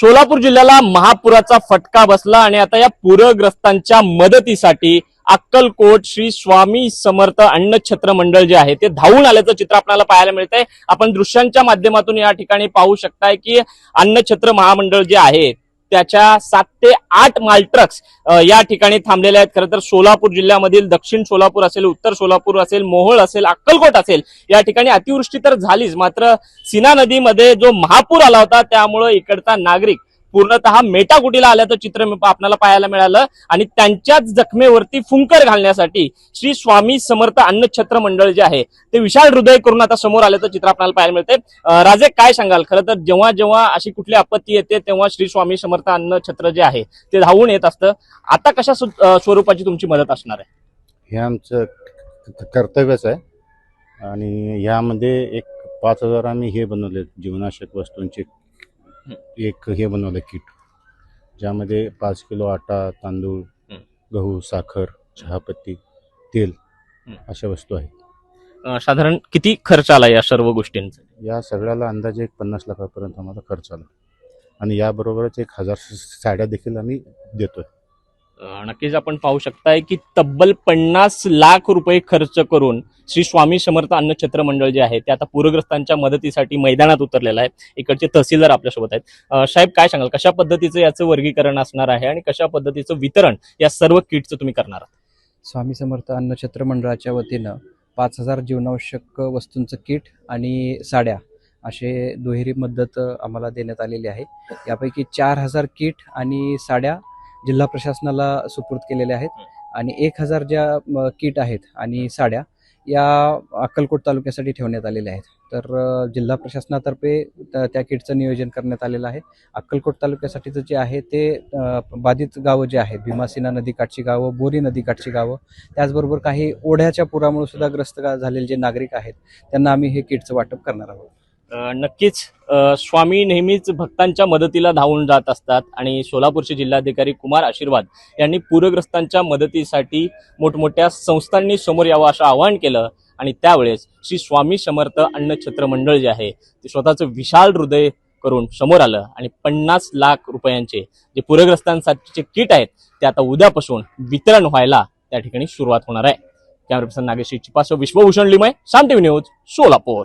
सोलापूर जिल्ह्याला महापुराचा फटका बसला आणि आता या पूरग्रस्तांच्या मदतीसाठी अक्कलकोट श्री स्वामी समर्थ अन्नछत्र मंडळ जे आहे ते धावून आल्याचं चित्र आपल्याला पाहायला मिळतंय. आपण दृश्यांच्या माध्यमातून या ठिकाणी पाहू शकताय की अन्नछत्र महामंडळ जे आहे त्याच्या सात ते आठ माल ट्रक्स या ठिकाणी थांबलेले आहेत. खरं तर सोलापूर जिल्ह्यामधील दक्षिण सोलापूर असेल उत्तर सोलापूर असेल मोहोळ असेल अक्कलकोट असेल या ठिकाणी अतिवृष्टी तर झालीच. मात्र सीना नदीमध्ये जो महापूर आला होता त्यामुळं इकडचा नागरिक पूर्णतः मेटाकुटीला आल्याचं चित्र मी- आपल्याला पाहायला मिळालं. आणि त्यांच्याच जखमेवरती फुंकर घालण्यासाठी श्री स्वामी समर्थ अन्नछत्र मंडळ जे आहे ते विशाल हृदय करून आता समोर आल्याचं चित्र आपल्याला पाहायला मिळते राजे काय सांगाल? खरं तर जेव्हा जेव्हा अशी कुठली आपत्ती येते तेव्हा श्री स्वामी समर्थ अन्नछत्र जे आहे ते धावून येत असतं. आता कशा सु- स्वरूपाची तुमची मदत असणार आहे? हे आमचं कर्तव्यच आहे. आणि ह्यामध्ये एक पाच हजार आम्ही हे बनवले जीवनावश्यक वस्तूंचे एक हे बनवलं किट ज्यामध्ये पाच किलो आटा तांदूळ. गहू साखर चहापत्ती तेल. अशा वस्तू आहेत अं, साधारण किती खर्च आला या सर्व गोष्टींचा या सगळ्याला अंदाजे एक पन्नास लाखापर्यंत आम्हाला खर्च आला आणि याबरोबरच एक हजार साड्या देखील आम्ही देतोय नक्कीच आपण पाहू शकताय की तब्बल पन्नास लाख रुपये खर्च करून श्री स्वामी समर्थ अन्नछत्र मंडळ जे आहे ते आता पूरग्रस्तांच्या मदतीसाठी मैदानात उतरलेलं आहे. इकडचे तहसीलदार आपल्यासोबत आहेत. साहेब काय सांगाल? कशा पद्धतीचं याचं वर्गीकरण असणार आहे आणि कशा पद्धतीचं वितरण या सर्व किटचं तुम्ही करणार आहात? स्वामी समर्थ अन्नछत्र मंडळाच्या वतीनं पाच हजार जीवनावश्यक वस्तूंचं किट आणि साड्या असे दुहेरी मदत आम्हाला देण्यात आलेली आहे. यापैकी चार हजार किट आणि साड्या जिल्हा प्रशासनाला सुपूर्द केलेल्या आहेत. आणि एक हजार ज्या किट आहेत आणि साड्या या अक्कलकोट तालुक्यासाठी ठेवण्यात आलेल्या आहेत. तर जिल्हा प्रशासनातर्फे त्या किटचं नियोजन करण्यात आलेलं आहे. अक्कलकोट तालुक्यासाठीचं जे आहे ते बाधित गावं जे आहेत भीमासिना नदीकाठची गावं बोरी नदीकाठची गावं त्याचबरोबर काही ओढ्याच्या पुरामुळे सुद्धा ग्रस्त झालेले जे नागरिक आहेत त्यांना आम्ही हे किटचं वाटप करणार आहोत. नक्कीच स्वामी नेहमीच भक्तांच्या मदतीला धावून जात असतात आणि सोलापूरचे जिल्हाधिकारी कुमार आशीर्वाद यांनी पूरग्रस्तांच्या मदतीसाठी मोठमोठ्या संस्थांनी समोर यावं असं आवाहन केलं आणि त्यावेळेस श्री स्वामी समर्थ अन्न छत्र मंडळ जे आहे ते स्वतःचं विशाल हृदय करून समोर आलं आणि पन्नास लाख रुपयांचे जे पूरग्रस्तांसाठीचे किट आहेत ते आता उद्यापासून वितरण व्हायला त्या ठिकाणी सुरुवात होणार आहे. Camera person Nagesh Chipaso Vishwabhushan Limaye Saam TV news Solapur.